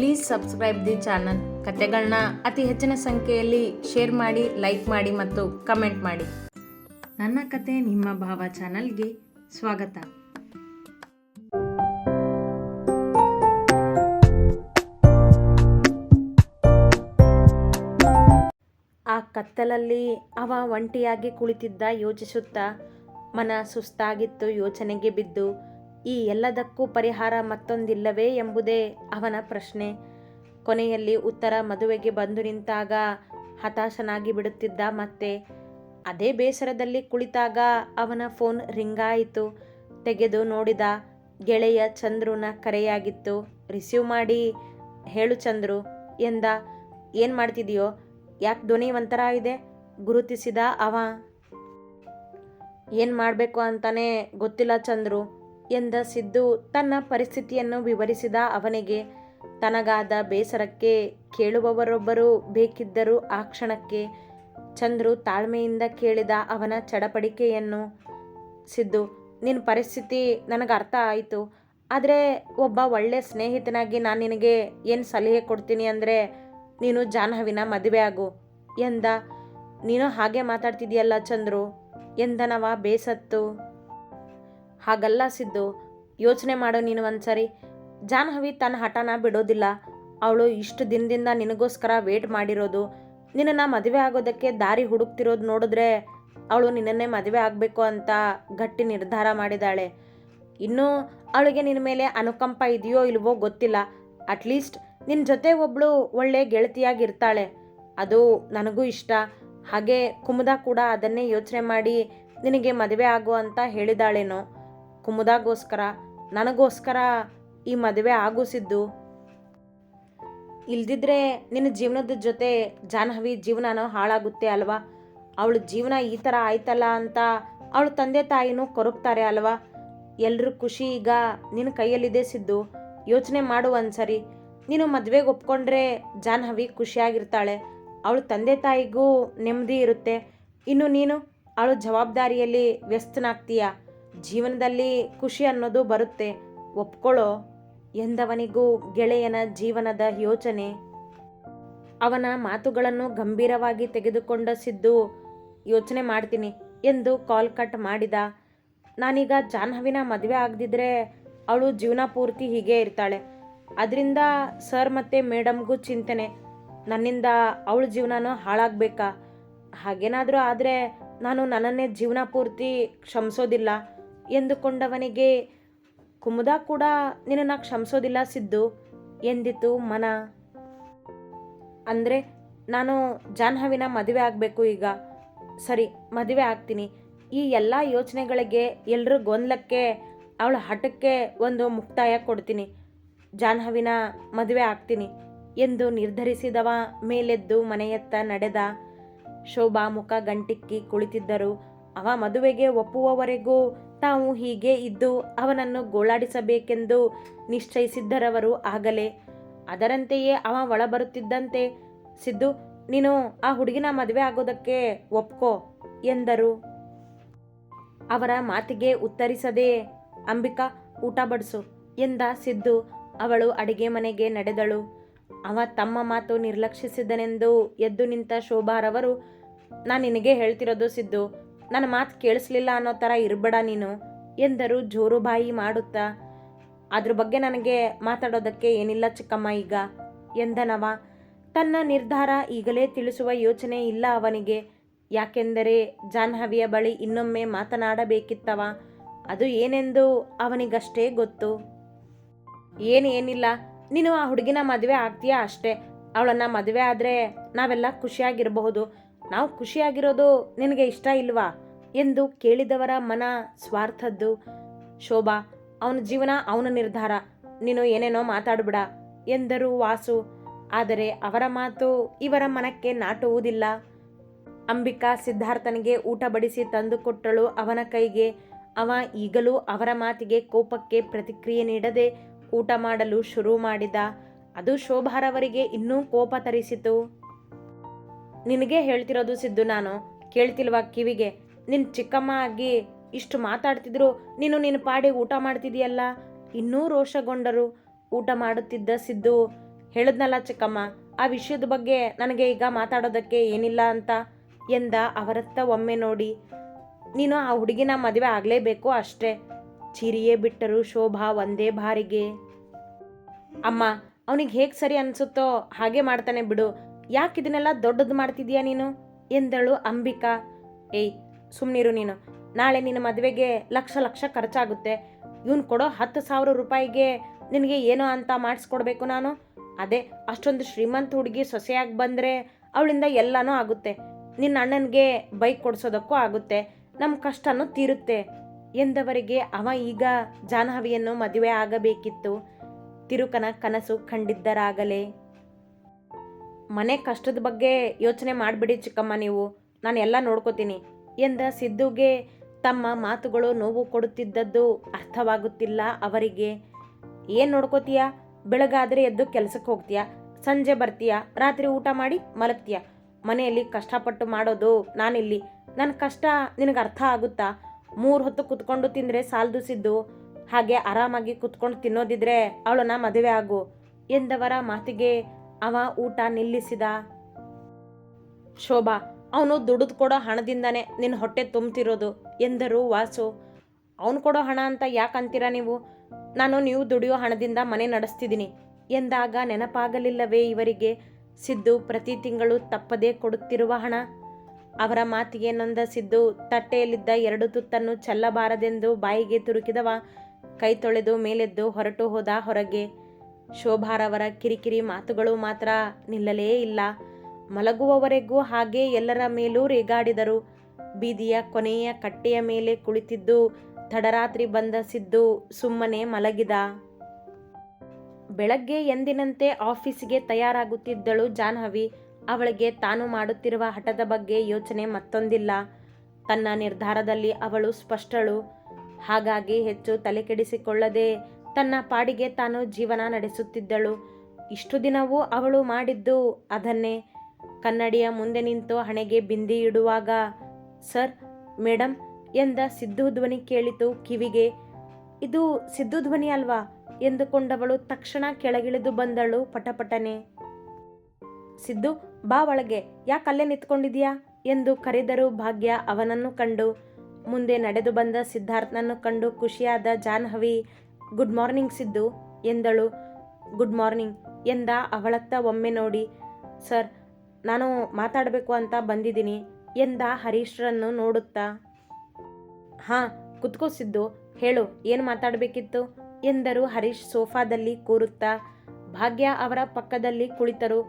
Please subscribe the channel ಕತೆಗಳನ್ನ ಅತಿ ಹೆಚ್ಚಿನ ಸಂಖ್ಯೆಯಲ್ಲಿ ಶೇರ್ ಮಾಡಿ ಲೈಕ್ ಮಾಡಿ ಮತ್ತು ಕಮೆಂಟ್ ಮಾಡಿ. ನನ್ನ ಕತೆ ನಿಮ್ಮ ಭಾವ ಚಾನಲ್ಗೆ ಸ್ವಾಗತ. ಆ ಕತ್ತಲಲ್ಲಿ ಅವ ಒಂಟಿಯಾಗಿ ಕುಳಿತಿದ್ದ ಯೋಚಿಸುತ್ತಾ ಮನ ಸುಸ್ತಾಗಿತ್ತು, ಯೋಚನೆಗೆ ಬಿದ್ದು. ಈ ಎಲ್ಲದಕ್ಕೂ ಪರಿಹಾರ ಮತ್ತೊಂದಿಲ್ಲವೇ ಎಂಬುದೇ ಅವನ ಪ್ರಶ್ನೆ. ಕೊನೆಯಲ್ಲಿ ಉತ್ತರ ಮದುವೆಗೆ ಬಂದು ನಿಂತಾಗ ಹತಾಶನಾಗಿ ಬಿಡುತ್ತಿದ್ದ ಮತ್ತೆ, ಅದೇ ಬೇಸರದಲ್ಲಿ ಕುಳಿತಾಗ ಅವನ ಫೋನ್ ರಿಂಗಾಯಿತು. ತೆಗೆದು ನೋಡಿದ ಗೆಳೆಯ ಚಂದ್ರುನ ಕರೆಯಾಗಿತ್ತು, ರಿಸೀವ್ ಮಾಡಿ, ಹೇಳು ಚಂದ್ರು ಎಂದ. ಏನು ಮಾಡ್ತಿದೆಯೋ? ಯಾಕೆ ಧ್ವನಿ ಒಂಥರ ಇದೆ? ಗುರುತಿಸಿದ ಅವ. ಏನು ಮಾಡಬೇಕು ಅಂತಾನೆ ಗೊತ್ತಿಲ್ಲ ಚಂದ್ರು. ಎಂದ ಸಿದ್ದು ತನ್ನ ಪರಿಸ್ಥಿತಿಯನ್ನು ವಿವರಿಸಿದ ಅವನಿಗೆ, ತನಗಾದ ಬೇಸರಕ್ಕೆ ಕೇಳುವವರೊಬ್ಬರು ಬೇಕಿದ್ದರು ಆ ಕ್ಷಣಕ್ಕೆ ಚಂದ್ರು ತಾಳ್ಮೆಯಿಂದ ಕೇಳಿದ ಅವನ ಚಡಪಡಿಕೆಯನ್ನು, ಸಿದ್ದು ನಿನ್ನ ಪರಿಸ್ಥಿತಿ ನನಗೆ ಅರ್ಥ ಆಯಿತು. ಆದರೆ ಒಬ್ಬ ಒಳ್ಳೆ ಸ್ನೇಹಿತನಾಗಿ ನಾನು ನಿನಗೆ ಏನು ಸಲಹೆ ಕೊಡ್ತೀನಿ ಅಂದರೆ ನೀನು ಜಾಹ್ನವಿನ ಮದುವೆ ಆಗು ಎಂದ. ನೀನು ಹಾಗೆ ಮಾತಾಡ್ತಿದೆಯಲ್ಲ ಚಂದ್ರು? ಎಂದನವ ಬೇಸತ್ತು. ಹಾಗಲ್ಲ ಸಿದ್ದು. ಯೋಚನೆ ಮಾಡೋ ನೀನು ಒಂದ್ಸರಿ. ಜಾನ್ಹವಿ ತನ್ನ ಹಠನ ಬಿಡೋದಿಲ್ಲ. ಅವಳು ಇಷ್ಟು ದಿನದಿಂದ ನಿನಗೋಸ್ಕರ ವೇಟ್ ಮಾಡಿರೋದು. ನಿನ್ನನ್ನು ಮದುವೆ ಆಗೋದಕ್ಕೆ ದಾರಿ ಹುಡುಕ್ತಿರೋದು ನೋಡಿದ್ರೆ ಅವಳು ನಿನ್ನನ್ನೇ ಮದುವೆ ಆಗಬೇಕು ಅಂತ ಗಟ್ಟಿ ನಿರ್ಧಾರ ಮಾಡಿದಾಳೆ. ಇನ್ನೂ ಅವಳಿಗೆ ನಿನ್ನ ಮೇಲೆ ಅನುಕಂಪ ಇದೆಯೋ ಇಲ್ವೋ ಗೊತ್ತಿಲ್ಲ. ಅಟ್ಲೀಸ್ಟ್ ನಿನ್ನ ಜೊತೆ ಒಬ್ಬಳು ಒಳ್ಳೆ ಗೆಳತಿಯಾಗಿರ್ತಾಳೆ. ಅದು ನನಗೂ ಇಷ್ಟ. ಹಾಗೆ ಕುಮುದ ಕೂಡ ಅದನ್ನೇ ಯೋಚನೆ ಮಾಡಿ ನಿನಗೆ ಮದುವೆ ಆಗು ಅಂತ ಹೇಳಿದಾಳೇನೋ. ಕುಮುದಾಗೋಸ್ಕರ, ನನಗೋಸ್ಕರ ಈ ಮದುವೆ ಆಗುಸಿದ್ದು. ಇಲ್ದಿದ್ರೆ ನಿನ್ನ ಜೀವನದ ಜೊತೆ ಜಾನ್ಹವಿ ಜೀವನನೂ ಹಾಳಾಗುತ್ತೆ ಅಲ್ವಾ? ಅವಳ ಜೀವನ ಈ ಥರ ಆಯ್ತಲ್ಲ ಅಂತ ಅವಳು ತಂದೆ ತಾಯಿನೂ ಕೊರಗ್ತಾರೆ ಅಲ್ವಾ? ಎಲ್ಲರೂ ಖುಷಿ ಈಗ ನಿನ್ನ ಕೈಯಲ್ಲಿದೆ ಸಿದ್ದು. ಯೋಚನೆ ಮಾಡು ಒಂದ್ಸರಿ. ನೀನು ಮದುವೆಗೆ ಒಪ್ಕೊಂಡ್ರೆ ಜಾನ್ಹವಿ ಖುಷಿಯಾಗಿರ್ತಾಳೆ. ಅವಳು ತಂದೆ ತಾಯಿಗೂ ನೆಮ್ಮದಿ ಇರುತ್ತೆ. ಇನ್ನು ನೀನು ಅವಳು ಜವಾಬ್ದಾರಿಯಲ್ಲಿ ವ್ಯಸ್ತನಾಗ್ತೀಯ? ಜೀವನದಲ್ಲಿ ಖುಷಿ ಅನ್ನೋದು ಬರುತ್ತೆ. ಒಪ್ಕೊಳ್ಳೋ ಎಂದವನಿಗೂ ಗೆಳೆಯನ ಜೀವನದ ಯೋಚನೆ. ಅವನ ಮಾತುಗಳನ್ನು ಗಂಭೀರವಾಗಿ ತೆಗೆದುಕೊಂಡ ಸಿದ್ದು, ಯೋಚನೆ ಮಾಡ್ತೀನಿ ಎಂದು ಕಾಲ್ ಕಟ್ ಮಾಡಿದ. ನಾನೀಗ ಜಾಹ್ನವಿನ ಮದುವೆ ಆಗದಿದ್ರೆ ಅವಳು ಜೀವನ ಪೂರ್ತಿ ಹೀಗೆ ಇರ್ತಾಳೆ. ಅದರಿಂದ ಸರ್ ಮತ್ತು ಮೇಡಮ್ಗೂ ಚಿಂತನೆ. ನನ್ನಿಂದ ಅವಳ ಜೀವನನೂ ಹಾಳಾಗಬೇಕಾ? ಹಾಗೇನಾದರೂ ಆದರೆ ನಾನು ನನ್ನನ್ನೇ ಜೀವನ ಪೂರ್ತಿ ಕ್ಷಮಿಸೋದಿಲ್ಲ. ಎಂದುಕೊಂಡವನಿಗೆ, ಕುಮುದ ಕೂಡ ನಿನ್ನನ್ನು ಕ್ಷಮಿಸೋದಿಲ್ಲ ಸಿದ್ದು, ಎಂದಿತು ಮನ. ಅಂದರೆ, ನಾನು ಜಾಹ್ನವಿನ ಮದುವೆ ಆಗಬೇಕು ಈಗ. ಸರಿ, ಮದುವೆ ಆಗ್ತೀನಿ. ಈ ಎಲ್ಲ ಯೋಚನೆಗಳಿಗೆ ಎಲ್ಲರೂ ಗೊಂದಲಕ್ಕೆ, ಅವಳ ಹಠಕ್ಕೆ ಒಂದು ಮುಕ್ತಾಯ ಕೊಡ್ತೀನಿ. ಜಾಹ್ನವಿನ ಮದುವೆ ಆಗ್ತೀನಿ, ಎಂದು ನಿರ್ಧರಿಸಿದವ ಮೇಲೆದ್ದು ಮನೆಯತ್ತ ನಡೆದ ಶೋಭಾ ಮುಖ ಗಂಟಿಕ್ಕಿ ಕುಳಿತಿದ್ದರು. ಅವ ಮದುವೆಗೆ ಒಪ್ಪುವವರೆಗೂ ತಾವು ಹೀಗೆ ಇದ್ದು ಅವನನ್ನು ಗೋಳಾಡಿಸಬೇಕೆಂದು ನಿಶ್ಚಯಿಸಿದ್ದರವರು ಆಗಲೇ. ಅದರಂತೆಯೇ ಅವ ಒಳಬರುತ್ತಿದ್ದಂತೆ, ಸಿದ್ದು, ನೀನು ಆ ಹುಡುಗಿನ ಮದುವೆ ಆಗೋದಕ್ಕೆ ಒಪ್ಕೋ, ಎಂದರು. ಅವರ ಮಾತಿಗೆ ಉತ್ತರಿಸದೆ, ಅಂಬಿಕಾ, ಊಟ ಬಡಿಸು, ಎಂದ ಸಿದ್ದು. ಅವಳು ಅಡಿಗೆ ಮನೆಗೆ ನಡೆದಳು. ಅವ ತಮ್ಮ ಮಾತು ನಿರ್ಲಕ್ಷಿಸಿದನೆಂದು ಎದ್ದು ನಿಂತ ಶೋಭಾರವರು, ನಾನು ನಿನಗೆ ಹೇಳ್ತಿರೋದು ಸಿದ್ದು ನನ್ನ ಮಾತು ಕೇಳಿಸ್ಲಿಲ್ಲ ಅನ್ನೋ ಥರ ಇರಬೇಡ ನೀನು, ಎಂದರು ಜೋರು ಬಾಯಿ ಮಾಡುತ್ತಾ. ಅದ್ರ ಬಗ್ಗೆ ನನಗೆ ಮಾತಾಡೋದಕ್ಕೆ ಏನಿಲ್ಲ ಚಿಕ್ಕಮ್ಮ ಈಗ, ಎಂದನವ. ತನ್ನ ನಿರ್ಧಾರ ಈಗಲೇ ತಿಳಿಸುವ ಯೋಚನೆ ಇಲ್ಲ ಅವನಿಗೆ. ಯಾಕೆಂದರೆ ಜಾಹ್ನವಿಯ ಬಳಿ ಇನ್ನೊಮ್ಮೆ ಮಾತನಾಡಬೇಕಿತ್ತವ. ಅದು ಏನೆಂದು ಅವನಿಗಷ್ಟೇ ಗೊತ್ತು. ಏನು ಏನಿಲ್ಲ, ನೀನು ಆ ಹುಡುಗಿನ ಮದುವೆ ಆಗ್ತೀಯಾ ಅಷ್ಟೇ. ಅವಳನ್ನು ಮದುವೆ ಆದರೆ ನಾವೆಲ್ಲ ಖುಷಿಯಾಗಿರಬಹುದು. ನಾವು ಖುಷಿಯಾಗಿರೋದು ನಿನಗೆ ಇಷ್ಟ ಇಲ್ವಾ? ಎಂದು ಕೇಳಿದವರ ಮನ ಸ್ವಾರ್ಥದ್ದು. ಶೋಭಾ, ಅವನ ಜೀವನ ಅವನ ನಿರ್ಧಾರ. ನೀನು ಏನೇನೋ ಮಾತಾಡ್ಬಿಡ ಎಂದರು ವಾಸು. ಆದರೆ ಅವರ ಮಾತು ಇವರ ಮನಕ್ಕೆ ನಾಟುವುದಿಲ್ಲ. ಅಂಬಿಕಾ ಸಿದ್ಧಾರ್ಥನಿಗೆ ಊಟ ಬಡಿಸಿ ತಂದು ಕೊಟ್ಟಳು ಅವನ ಕೈಗೆ. ಅವ ಈಗಲೂ ಅವರ ಮಾತಿಗೆ ಕೋಪಕ್ಕೆ ಪ್ರತಿಕ್ರಿಯೆ ನೀಡದೆ ಊಟ ಮಾಡಲು ಶುರು ಮಾಡಿದ. ಅದು ಶೋಭಾರವರಿಗೆ ಇನ್ನೂ ಕೋಪ ತರಿಸಿತು. ನಿನಗೆ ಹೇಳ್ತಿರೋದು ಸಿದ್ದು ನಾನು. ಕೇಳ್ತಿಲ್ವಾ ಕಿವಿಗೆ? ನಿನ್ನ ಚಿಕ್ಕಮ್ಮ ಆಗಿ ಇಷ್ಟು ಮಾತಾಡ್ತಿದ್ರು, ನೀನು ನಿನ್ನ ಪಾಡಿಗೆ ಊಟ ಮಾಡ್ತಿದೀಯಲ್ಲ ಇನ್ನೂ ರೋಷಗೊಂಡರು ಊಟ ಮಾಡುತ್ತಿದ್ದ ಸಿದ್ದು. ಹೇಳಿದ್ನಲ್ಲ ಚಿಕ್ಕಮ್ಮ, ಆ ವಿಷಯದ ಬಗ್ಗೆ ನನಗೆ ಈಗ ಮಾತಾಡೋದಕ್ಕೆ ಏನಿಲ್ಲ ಅಂತ ಎಂದ ಅವರತ್ತ ಒಮ್ಮೆ ನೋಡಿ. ನೀನು ಆ ಹುಡುಗಿನ ಮದುವೆ ಆಗಲೇಬೇಕು ಅಷ್ಟೇ. ಚಿರಿಯೇ ಬಿಟ್ಟರು ಶೋಭಾ ಒಂದೇ ಬಾರಿಗೆ. ಅಮ್ಮ, ಅವನಿಗೆ ಹೇಗೆ ಸರಿ ಅನಿಸುತ್ತೋ ಹಾಗೆ ಮಾಡ್ತಾನೆ ಬಿಡು. ಯಾಕೆ ಇದನ್ನೆಲ್ಲ ದೊಡ್ಡದು ಮಾಡ್ತಿದ್ಯಾ ನೀನು? ಎಂದಳು ಅಂಬಿಕಾ. ಏಯ್ ಸುಮ್ಮನಿರು ನೀನು. ನಾಳೆ ನಿನ್ನ ಮದುವೆಗೆ ಲಕ್ಷ ಲಕ್ಷ ಖರ್ಚಾಗುತ್ತೆ. ಇವನು ಕೊಡೋ ಹತ್ತು ಸಾವಿರ ರೂಪಾಯಿಗೆ ನಿನಗೆ ಏನೋ ಅಂತ ಮಾಡಿಸ್ಕೊಡ್ಬೇಕು ನಾನು. ಅದೇ, ಅಷ್ಟೊಂದು ಶ್ರೀಮಂತ ಹುಡುಗಿ ಸೊಸೆಯಾಗಿ ಬಂದರೆ ಅವಳಿಂದ ಎಲ್ಲನೂ ಆಗುತ್ತೆ. ನಿನ್ನ ಅಣ್ಣನಿಗೆ ಬೈಕ್ ಕೊಡಿಸೋದಕ್ಕೂ ಆಗುತ್ತೆ. ನಮ್ಮ ಕಷ್ಟನೂ ತೀರುತ್ತೆ ಎಂದವರಿಗೆ ಅವ ಈಗ ಜಾಹ್ನವಿಯನ್ನು ಮದುವೆ ಆಗಬೇಕಿತ್ತು. ತಿರುಕನ ಕನಸು ಕಂಡಿದ್ದರಾಗಲೇ ಮನೆ ಕಷ್ಟದ ಬಗ್ಗೆ ಯೋಚನೆ ಮಾಡಿಬಿಡಿ ಚಿಕ್ಕಮ್ಮ ನೀವು. ನಾನು ಎಲ್ಲ ನೋಡ್ಕೋತೀನಿ. ಎಂದ ಸಿದ್ದುಗೆ ತಮ್ಮ ಮಾತುಗಳು ನೋವು ಕೊಡುತ್ತಿದ್ದದ್ದು ಅರ್ಥವಾಗುತ್ತಿಲ್ಲ ಅವರಿಗೆ. ಏನು ನೋಡ್ಕೋತೀಯ? ಬೆಳಗಾದರೆ ಎದ್ದು ಕೆಲಸಕ್ಕೆ ಹೋಗ್ತೀಯ? ಸಂಜೆ ಬರ್ತೀಯ? ರಾತ್ರಿ ಊಟ ಮಾಡಿ ಮಲಗ್ತೀಯ? ಮನೆಯಲ್ಲಿ ಕಷ್ಟಪಟ್ಟು ಮಾಡೋದು ನಾನಿಲ್ಲಿ. ನನ್ನ ಕಷ್ಟ ನಿನಗೆ ಅರ್ಥ ಆಗುತ್ತಾ? ಮೂರು ಹೊತ್ತು ಕುತ್ಕೊಂಡು ತಿಂದರೆ ಸಾಲದು ಸಿದ್ದು. ಹಾಗೆ ಆರಾಮಾಗಿ ಕುತ್ಕೊಂಡು ತಿನ್ನೋದಿದ್ರೆ ಅವಳನ್ನ ಮದುವೆ ಆಗು. ಎಂದವರ ಮಾತಿಗೆ ಅವ ಊಟ ನಿಲ್ಲಿಸಿದ. ಶೋಭಾ, ಅವನು ದುಡಿದು ಕೊಡೋ ಹಣದಿಂದನೇ ನಿನ್ನ ಹೊಟ್ಟೆ ತುಂಬ್ತಿರೋದು ಎಂದರು ವಾಸು. ಅವನು ಕೊಡೋ ಹಣ ಅಂತ ಯಾಕಂತೀರ ನೀವು? ನಾನು ನೀವು ದುಡಿಯೋ ಹಣದಿಂದ ಮನೆ ನಡೆಸ್ತಿದ್ದೀನಿ ಎಂದಾಗ ನೆನಪಾಗಲಿಲ್ಲವೇ ಇವರಿಗೆ? ಸಿದ್ದು ಪ್ರತಿ ತಿಂಗಳು ತಪ್ಪದೇ ಕೊಡುತ್ತಿರುವ ಹಣ. ಅವರ ಮಾತಿಗೆ ನೊಂದ ಸಿದ್ದು ತಟ್ಟೆಯಲ್ಲಿದ್ದ ಎರಡು ತುತ್ತನ್ನು ಚೆಲ್ಲಬಾರದೆಂದು ಬಾಯಿಗೆ ತುರುಕಿದವ. ಕೈ ತೊಳೆದು ಮೇಲೆದ್ದು ಹೊರಟು ಹೋದ ಹೊರಗೆ. ಶೋಭಾರವರ ಕಿರಿಕಿರಿ ಮಾತುಗಳು ಮಾತ್ರ ನಿಲ್ಲಲೇ ಇಲ್ಲ. ಮಲಗುವವರೆಗೂ ಹಾಗೆ ಎಲ್ಲರ ಮೇಲೂ ರೇಗಾಡಿದರು. ಬೀದಿಯ ಕೊನೆಯ ಕಟ್ಟೆಯ ಮೇಲೆ ಕುಳಿತಿದ್ದು ತಡರಾತ್ರಿ ಬಂದ ಸಿದ್ದು ಸುಮ್ಮನೆ ಮಲಗಿದ. ಬೆಳಗ್ಗೆ ಎಂದಿನಂತೆ ಆಫೀಸಿಗೆ ತಯಾರಾಗುತ್ತಿದ್ದಳು ಜಾಹ್ನವಿ. ಅವಳಿಗೆ ತಾನು ಮಾಡುತ್ತಿರುವ ಹಠದ ಬಗ್ಗೆ ಯೋಚನೆ ಮತ್ತೊಂದಿಲ್ಲ. ತನ್ನ ನಿರ್ಧಾರದಲ್ಲಿ ಅವಳು ಸ್ಪಷ್ಟಳು. ಹಾಗಾಗಿ ಹೆಚ್ಚು ತಲೆಕೆಡಿಸಿಕೊಳ್ಳದೆ ತನ್ನ ಪಾಡಿಗೆ ತಾನು ಜೀವನ ನಡೆಸುತ್ತಿದ್ದಳು. ಇಷ್ಟು ದಿನವೂ ಅವಳು ಮಾಡಿದ್ದು ಅದನ್ನೇ. ಕನ್ನಡಿಯ ಮುಂದೆ ನಿಂತು ಹಣೆಗೆ ಬಿಂದಿ ಇಡುವಾಗ, ಸರ್ ಮೇಡಮ್ ಎಂದ ಸಿದ್ದು ಧ್ವನಿ ಕೇಳಿತು ಕಿವಿಗೆ. ಇದು ಸಿದ್ದು ಧ್ವನಿ ಅಲ್ವಾ? ಎಂದುಕೊಂಡವಳು ತಕ್ಷಣ ಕೆಳಗಿಳಿದು ಬಂದಳು ಪಟಪಟನೆ. ಸಿದ್ದು, ಬಾ ಒಳಗೆ. ಯಾಕಲ್ಲೇ ನಿಂತ್ಕೊಂಡಿದ್ಯಾ? ಎಂದು ಕರೆದರು ಭಾಗ್ಯ ಅವನನ್ನು ಕಂಡು. ಮುಂದೆ ನಡೆದು ಬಂದ ಸಿದ್ಧಾರ್ಥನನ್ನು ಕಂಡು ಖುಷಿಯಾದ ಜಾಹ್ನವಿ ಗುಡ್ ಮಾರ್ನಿಂಗ್ ಸಿದ್ದು ಎಂದಳು. ಗುಡ್ ಮಾರ್ನಿಂಗ್ ಎಂದ ಅವಳತ್ತ ಒಮ್ಮೆ ನೋಡಿ. ಸರ್, ನಾನು ಮಾತಾಡಬೇಕು ಅಂತ ಬಂದಿದ್ದೀನಿ ಎಂದ ಹರೀಶ್ರನ್ನು ನೋಡುತ್ತಾ. ಹಾಂ, ಕುತ್ಕೋ ಸಿದ್ದು, ಹೇಳು, ಏನು ಮಾತಾಡಬೇಕಿತ್ತು? ಎಂದರು ಹರೀಶ್ ಸೋಫಾದಲ್ಲಿ ಕೂರುತ್ತಾ. ಭಾಗ್ಯ ಅವರ ಪಕ್ಕದಲ್ಲಿ ಕುಳಿತರು.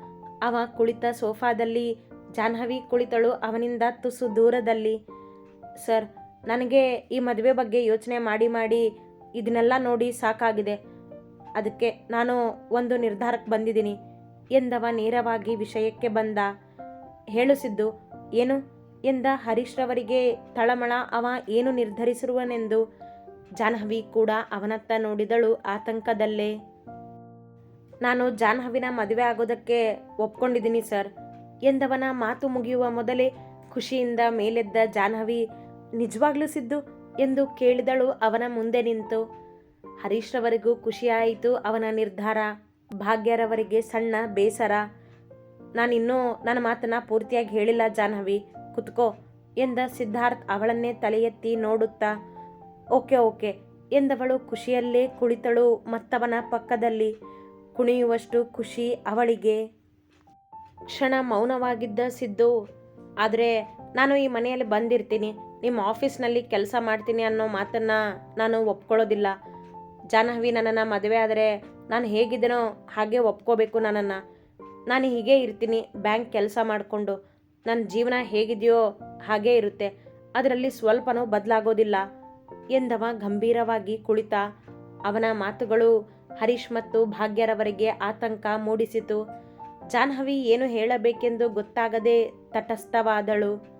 ಅವ ಕುಳಿತ ಸೋಫಾದಲ್ಲಿ ಜಾಹ್ನವಿ ಕುಳಿತಳು ಅವನಿಂದ ತುಸು ದೂರದಲ್ಲಿ. ಸರ್, ನನಗೆ ಈ ಮದುವೆ ಬಗ್ಗೆ ಯೋಚನೆ ಮಾಡಿ ಮಾಡಿ ಇದನ್ನೆಲ್ಲ ನೋಡಿ ಸಾಕಾಗಿದೆ. ಅದಕ್ಕೆ ನಾನು ಒಂದು ನಿರ್ಧಾರಕ್ಕೆ ಬಂದಿದ್ದೀನಿ. ಎಂದವ ನೇರವಾಗಿ ವಿಷಯಕ್ಕೆ ಬಂದ. ಹೇಳಿಸಿದ್ದು, ಏನು? ಎಂದ ಹರೀಶ್ರವರಿಗೆ ತಳಮಳ, ಅವ ಏನು ನಿರ್ಧರಿಸಿರುವನೆಂದು? ಜಾಹ್ನವಿ ಕೂಡ ಅವನತ್ತ ನೋಡಿದಳು ಆತಂಕದಲ್ಲೇ. ನಾನು ಜಾಹ್ನವಿನ ಮದುವೆ ಆಗೋದಕ್ಕೆ ಒಪ್ಕೊಂಡಿದ್ದೀನಿ ಸರ್. ಎಂದವನ ಮಾತು ಮುಗಿಯುವ ಮೊದಲೇ ಖುಷಿಯಿಂದ ಮೇಲೆದ್ದ ಜಾಹ್ನವಿ, ನಿಜವಾಗ್ಲೂ ಸಿದ್ದು? ಎಂದು ಕೇಳಿದಳು ಅವನ ಮುಂದೆ ನಿಂತು. ಹರೀಶ್ರವರಿಗೂ ಖುಷಿಯಾಯಿತು ಅವನ ನಿರ್ಧಾರ. ಭಾಗ್ಯರವರಿಗೆ ಸಣ್ಣ ಬೇಸರ. ನಾನಿನ್ನೂ ನನ್ನ ಮಾತನ್ನ ಪೂರ್ತಿಯಾಗಿ ಹೇಳಿಲ್ಲ ಜಾಹ್ನವಿ. ಕುತ್ಕೋ ಎಂದ ಸಿದ್ಧಾರ್ಥ್ ಅವಳನ್ನೇ ತಲೆ ಎತ್ತಿ ನೋಡುತ್ತಾ. ಓಕೆ ಓಕೆ ಎಂದವಳು ಖುಷಿಯಲ್ಲೇ ಕುಳಿತಳು ಮತ್ತವನ ಪಕ್ಕದಲ್ಲಿ. ಕುಣಿಯುವಷ್ಟು ಖುಷಿ ಅವಳಿಗೆ. ಕ್ಷಣ ಮೌನವಾಗಿದ್ದ ಸಿದ್ದು, ಆದರೆ ನಾನು ಈ ಮನೆಯಲ್ಲಿ ಬಂದಿರ್ತೀನಿ, ನಿಮ್ಮ ಆಫೀಸ್ನಲ್ಲಿ ಕೆಲಸ ಮಾಡ್ತೀನಿ ಅನ್ನೋ ಮಾತನ್ನು ನಾನು ಒಪ್ಕೊಳ್ಳೋದಿಲ್ಲ. ಜಾಹ್ನವಿ ನನ್ನನ್ನು ಮದುವೆ ಆದರೆ ನಾನು ಹೇಗಿದ್ದೀನೋ ಹಾಗೆ ಒಪ್ಕೋಬೇಕು ನನ್ನನ್ನು. ನಾನು ಹೀಗೆ ಇರ್ತೀನಿ, ಬ್ಯಾಂಕ್ ಕೆಲಸ ಮಾಡಿಕೊಂಡು. ನನ್ನ ಜೀವನ ಹೇಗಿದೆಯೋ ಹಾಗೇ ಇರುತ್ತೆ. ಅದರಲ್ಲಿ ಸ್ವಲ್ಪನೂ ಬದಲಾಗೋದಿಲ್ಲ. ಎಂದವ ಗಂಭೀರವಾಗಿ ಕುಳಿತ. ಅವನ ಮಾತುಗಳು ಹರೀಶ್ ಮತ್ತು ಭಾಗ್ಯರವರಿಗೆ ಆತಂಕ ಮೂಡಿಸಿತು. ಜಾಹ್ನವಿ ಏನು ಹೇಳಬೇಕೆಂದು ಗೊತ್ತಾಗದೆ ತಟಸ್ಥವಾದಳು.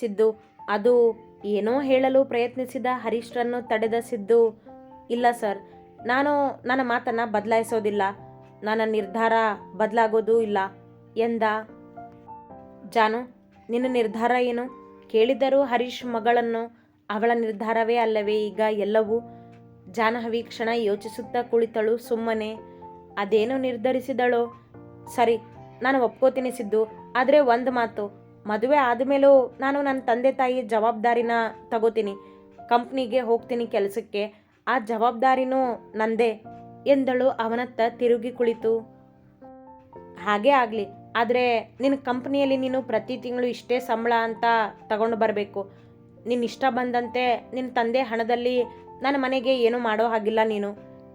ಸಿದ್ದು. ಅದು ಏನೋ ಹೇಳಲು ಪ್ರಯತ್ನಿಸಿದ ಹರೀಶ್ರನ್ನು ತಡೆದ ಸಿದ್ದು. ಇಲ್ಲ ಸರ್, ನಾನು ನನ್ನ ಮಾತನ್ನು ಬದಲಾಯಿಸೋದಿಲ್ಲ. ನನ್ನ ನಿರ್ಧಾರ ಬದಲಾಗೋದೂ ಇಲ್ಲ. ಎಂದ? ಜಾನು, ನಿನ್ನ ನಿರ್ಧಾರ ಏನು? ಕೇಳಿದರೂ ಹರೀಶ್ ಮಗಳನ್ನು ಅವಳ ನಿರ್ಧಾರವೇ ಅಲ್ಲವೇ ಈಗ ಎಲ್ಲವೂ? ಜಾಹ್ನವಿ ಕ್ಷಣ ಯೋಚಿಸುತ್ತಾ ಕುಳಿತಳು ಸುಮ್ಮನೆ. ಅದೇನು ನಿರ್ಧರಿಸಿದಳು? ಸರಿ, ನಾನು ಒಪ್ಕೋತೀನಿ ಸಿದ್ದು. ಆದರೆ ಒಂದು ಮಾತು. ಮದುವೆ ಆದಮೇಲೂ ನಾನು ನನ್ನ ತಂದೆ ತಾಯಿ ಜವಾಬ್ದಾರಿನ ತಗೋತೀನಿ. ಕಂಪ್ನಿಗೆ ಹೋಗ್ತೀನಿ ಕೆಲಸಕ್ಕೆ. ಆ ಜವಾಬ್ದಾರಿನೂ ನಂದೇ ಎಂದಳು ಅವನತ್ತ ತಿರುಗಿ ಕುಳಿತು. ಹಾಗೇ ಆಗಲಿ. ಆದರೆ ನಿನ್ನ ಕಂಪ್ನಿಯಲ್ಲಿ ನೀನು ಪ್ರತಿ ತಿಂಗಳು ಇಷ್ಟೇ ಸಂಬಳ ಅಂತ ತಗೊಂಡು ಬರಬೇಕು. ನಿನ್ನ ಇಷ್ಟ ಬಂದಂತೆ ನಿನ್ನ ತಂದೆ ಹಣದಲ್ಲಿ ನನ್ನ ಮನೆಗೆ ಏನೂ ಮಾಡೋ ಹಾಗಿಲ್ಲ ನೀನು.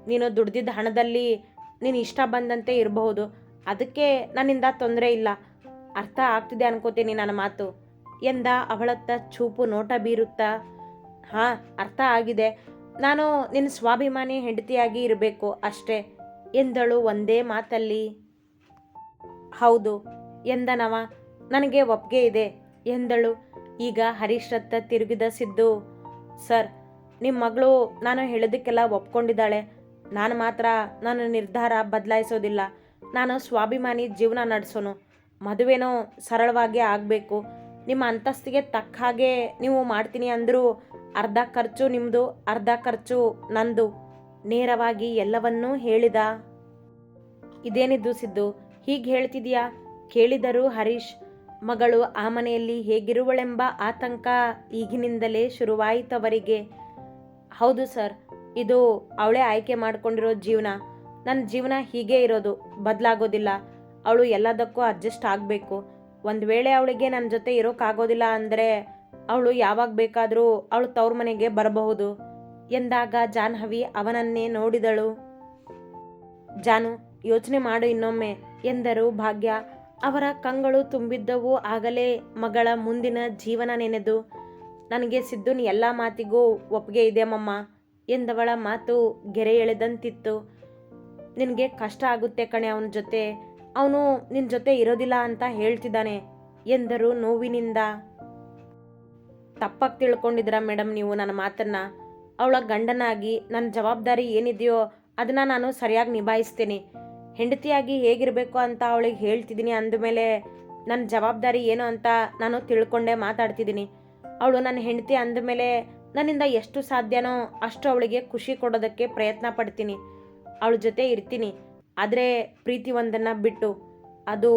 ನೀನು ದುಡ್ದಿದ್ದ ಹಣದಲ್ಲಿ ನೀನು ಇಷ್ಟ ಬಂದಂತೆ ಇರಬಹುದು. ಅದಕ್ಕೆ ನನ್ನಿಂದ ತೊಂದರೆ ಇಲ್ಲ. ಅರ್ಥ ಆಗ್ತಿದೆ ಅನ್ಕೋತೀನಿ ನನ್ನ ಮಾತು. ಎಂದ ಅವಳತ್ತ ಚೂಪು ನೋಟ ಬೀರುತ್ತಾ, ಹಾಂ, ಅರ್ಥ ಆಗಿದೆ. ನಾನು ನಿನ್ನ ಸ್ವಾಭಿಮಾನಿ ಹೆಂಡತಿಯಾಗಿ ಇರಬೇಕು ಅಷ್ಟೇ, ಎಂದಳು ಒಂದೇ ಮಾತಲ್ಲಿ. ಹೌದು, ಎಂದನವ, ನನಗೆ ಒಪ್ಪಿಗೆ ಇದೆ, ಎಂದಳು. ಈಗ ಹರೀಶ್ರತ್ತ ತಿರುಗಿದ ಸಿದ್ದು, ಸರ್ ನಿಮ್ಮ ಮಗಳು ನಾನು ಹೇಳೋದಕ್ಕೆಲ್ಲ ಒಪ್ಕೊಂಡಿದ್ದಾಳೆ. ನಾನು ಮಾತ್ರ ನನ್ನ ನಿರ್ಧಾರ ಬದಲಾಯಿಸೋದಿಲ್ಲ. ನಾನು ಸ್ವಾಭಿಮಾನಿ ಜೀವನ ನಡೆಸೋನು. ಮದುವೆನೂ ಸರಳವಾಗಿ ಆಗಬೇಕು. ನಿಮ್ಮ ಅಂತಸ್ತಿಗೆ ತಕ್ಕ ಹಾಗೆ ನೀವು ಮಾಡ್ತೀನಿ ಅಂದರೂ ಅರ್ಧ ಖರ್ಚು ನಿಮ್ಮದು ಅರ್ಧ ಖರ್ಚು ನಂದು. ನೇರವಾಗಿ ಎಲ್ಲವನ್ನೂ ಹೇಳಿದ. ಇದೇನಿದ್ದು ಸಿದ್ದು? ಹೀಗೆ ಹೇಳ್ತಿದೀಯಾ? ಕೇಳಿದರು ಹರೀಶ್, ಮಗಳು ಆ ಮನೆಯಲ್ಲಿ ಹೇಗಿರುವಳೆಂಬ ಆತಂಕ ಈಗಿನಿಂದಲೇ ಶುರುವಾಯಿತವರಿಗೆ ಹೌದು ಸರ್, ಇದು ಅವಳೇ ಆಯ್ಕೆ ಮಾಡಿಕೊಂಡಿರೋ ಜೀವನ. ನನ್ನ ಜೀವನ ಹೀಗೆ ಇರೋದು, ಬದಲಾಗೋದಿಲ್ಲ. ಅವಳು ಎಲ್ಲದಕ್ಕೂ ಅಡ್ಜಸ್ಟ್ ಆಗಬೇಕು. ಒಂದು ವೇಳೆ ಅವಳಿಗೆ ನನ್ನ ಜೊತೆ ಇರೋಕ್ಕಾಗೋದಿಲ್ಲ ಅಂದರೆ ಅವಳು ಯಾವಾಗ ಬೇಕಾದರೂ ಅವಳು ತವ್ರ ಮನೆಗೆ ಬರಬಹುದು ಎಂದಾಗ ಜಾನ್ಹವಿ ಅವನನ್ನೇ ನೋಡಿದಳು. ಜಾನು, ಯೋಚನೆ ಮಾಡು ಇನ್ನೊಮ್ಮೆ, ಎಂದರು ಭಾಗ್ಯ. ಅವರ ಕಂಗಳು ತುಂಬಿದ್ದವು ಆಗಲೇ ಮಗಳ ಮುಂದಿನ ಜೀವನ ನೆನೆದು. ನನಗೆ ಸಿದ್ದುನ್ ಎಲ್ಲ ಮಾತಿಗೂ ಒಪ್ಪಿಗೆ ಇದೆ ಮಮ್ಮ, ಎಂದವಳ ಮಾತು ಗೆರೆ ಎಳೆದಂತಿತ್ತು. ನಿನಗೆ ಕಷ್ಟ ಆಗುತ್ತೆ ಕಣೆ ಅವನ ಜೊತೆ. ಅವನು ನಿನ್ನ ಜೊತೆ ಇರೋದಿಲ್ಲ ಅಂತ ಹೇಳ್ತಿದ್ದಾನೆ ಎಂದರು ನೋವಿನಿಂದ. ತಪ್ಪಾಗಿ ತಿಳ್ಕೊಂಡಿದ್ರ ಮೇಡಮ್ ನೀವು ನನ್ನ ಮಾತನ್ನ. ಅವಳ ಗಂಡನಾಗಿ ನನ್ನ ಜವಾಬ್ದಾರಿ ಏನಿದೆಯೋ ಅದನ್ನು ನಾನು ಸರಿಯಾಗಿ ನಿಭಾಯಿಸ್ತೀನಿ. ಹೆಂಡತಿಯಾಗಿ ಹೇಗಿರಬೇಕು ಅಂತ ಅವಳಿಗೆ ಹೇಳ್ತಿದ್ದೀನಿ ಅಂದಮೇಲೆ ನನ್ನ ಜವಾಬ್ದಾರಿ ಏನು ಅಂತ ನಾನು ತಿಳ್ಕೊಂಡೇ ಮಾತಾಡ್ತಿದ್ದೀನಿ. ಅವಳು ನನ್ನ ಹೆಂಡತಿ ಅಂದಮೇಲೆ ನನ್ನಿಂದ ಎಷ್ಟು ಸಾಧ್ಯನೋ ಅಷ್ಟು ಅವಳಿಗೆ ಖುಷಿ ಕೊಡೋದಕ್ಕೆ ಪ್ರಯತ್ನ ಪಡ್ತೀನಿ. ಅವಳ ಜೊತೆ ಇರ್ತೀನಿ. ಆದರೆ ಪ್ರೀತಿ ಒಂದನ್ನು ಬಿಟ್ಟು ಅದು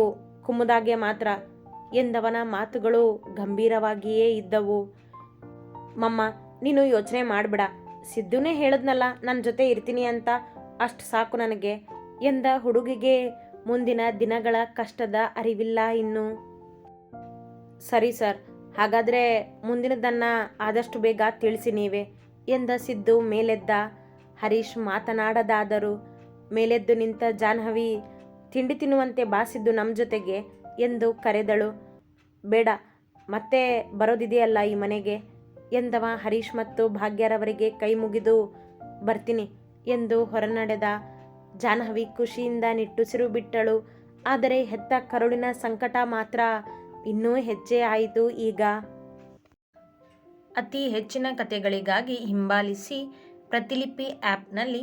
ಕುಮ್ಮದಾಗೆ ಮಾತ್ರ ಎಂದವನ ಮಾತುಗಳು ಗಂಭೀರವಾಗಿಯೇ ಇದ್ದವು. ಮಮ್ಮ, ನೀನು ಯೋಚನೆ ಮಾಡಬೇಡ. ಸಿದ್ದುನೇ ಹೇಳಿದ್ನಲ್ಲ ನನ್ನ ಜೊತೆ ಇರ್ತೀನಿ ಅಂತ ಅಷ್ಟು ಸಾಕು ನನಗೆ ಎಂದ ಹುಡುಗಿಗೆ ಮುಂದಿನ ದಿನಗಳ ಕಷ್ಟದ ಅರಿವಿಲ್ಲ ಇನ್ನು. ಸರಿ ಸರ್, ಹಾಗಾದರೆ ಮುಂದಿನದನ್ನು ಆದಷ್ಟು ಬೇಗ ತಿಳಿಸಿ ನೀವೇ ಎಂದ ಸಿದ್ದು ಮೇಲೆದ್ದ ಹರೀಶ್ ಮಾತನಾಡದಾದರು ಮೇಲೆದ್ದು ನಿಂತ ಜಾಹ್ನವಿ ತಿಂಡಿ ತಿನ್ನುವಂತೆ ಬಾಸಿದ್ದು ನಮ್ಮ ಜೊತೆಗೆ ಎಂದು ಕರೆದಳು. ಬೇಡ, ಮತ್ತೆ ಬರೋದಿದೆಯಲ್ಲ ಈ ಮನೆಗೆ? ಎಂದವ ಹರೀಶ್ ಮತ್ತು ಭಾಗ್ಯರವರಿಗೆ ಕೈ ಮುಗಿದು, ಬರ್ತೀನಿ ಎಂದು ಹೊರನಡೆದ ಜಾಹ್ನವಿ ಖುಷಿಯಿಂದ ನಿಟ್ಟುಸಿರು ಬಿಟ್ಟಳು. ಆದರೆ ಹೆತ್ತ ಕರುಳಿನ ಸಂಕಟ ಮಾತ್ರ ಇನ್ನೂ ಹೆಚ್ಚೇ ಆಯಿತು ಈಗ. ಅತಿ ಹೆಚ್ಚಿನ ಕಥೆಗಳಿಗಾಗಿ ಹಿಂಬಾಲಿಸಿ ಪ್ರತಿಲಿಪಿ ಆ್ಯಪ್ನಲ್ಲಿ